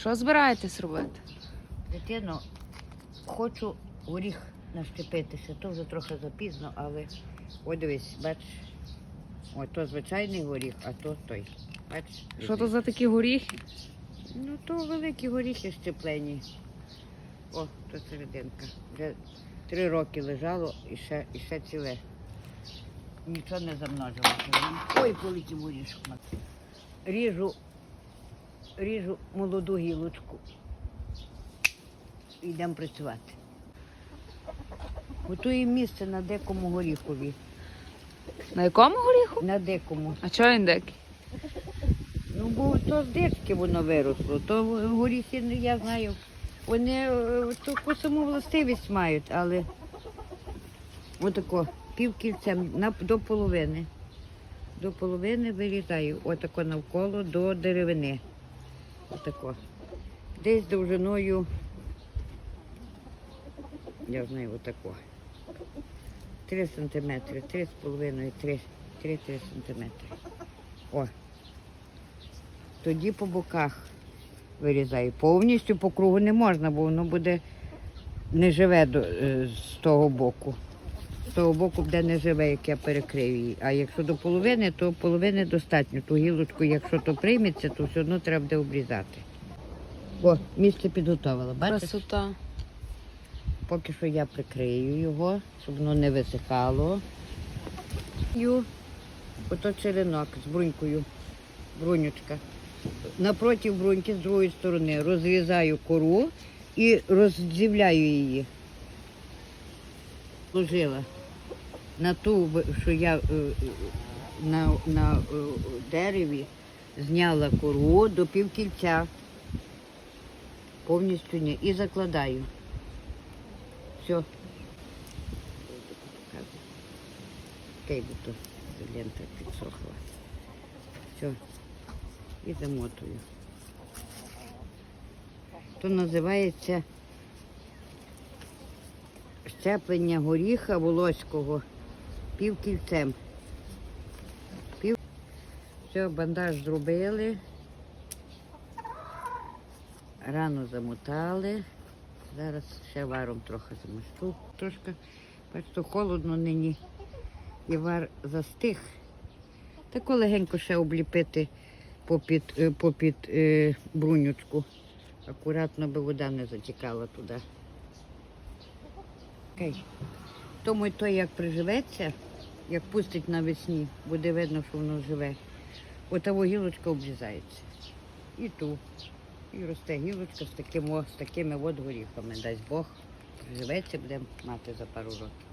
Що збираєтесь робити? Дитино, хочу горіх нащепитися. То вже трохи запізно, але ой дивись, бачиш. Ой, то звичайний горіх, а то той. Бачиш? Що то за такі горіхи? Ну, то великі горіхи щеплені. О, то серединка. Вже три роки лежало і ще, і ще ціле. Нічого не замножилося. Ой, великий горішок. Ріжу, ріжу молоду гілочку. Йдемо працювати. Готуємо місце на дикому горіхові. На якому горіху? На дикому. А чого він дикий? Ну, бо то з дички воно виросло, то горіхи, ну, я знаю, вони е, таку саму властивість мають, але отако, півкільцем на, до половини. До половини вирізаю, отако навколо до деревини. Отако. Десь довжиною, я знаю, отако. 3 сантиметри, 3 3, 3 сантиметри. О. Тоді по боках вирізаю. Повністю по кругу не можна, бо воно буде не живе е, з того боку. З того боку буде не живе, як я перекрию її. А якщо до половини, то половини достатньо. Ту гілочку, якщо то прийметься, то все одно треба буде обрізати. О, місце підготовила. Бачиш? Красота. Поки що я прикрию його, щоб воно не висихало. Ото черенок з брунькою. Брунючка. Напроти бруньки з другої сторони розрізаю кору і розділяю її. Ложила на ту, що я е, на, на е, дереві зняла кору до півкільця. Повністю ні. І закладаю. Все. Окей, бо то лента підсохла. Все. І замотую. То називається щеплення горіха волоського півкільцем. Пів... Все, бандаж зробили. Рану замотали. Зараз ще варом трохи замосту. Трошки, бачите, холодно нині. І вар застиг. Тако легенько ще обліпити попід, е, попід е, брунючку. Акуратно, би вода не затікала туди. Тому й той, як приживеться, як пустить навесні, буде видно, що воно живе. Отаво гілочка обрізається. І ту. І росте гілочка з, таким, з такими от горіхами. Дасть Бог, Живеться, будемо мати за пару років.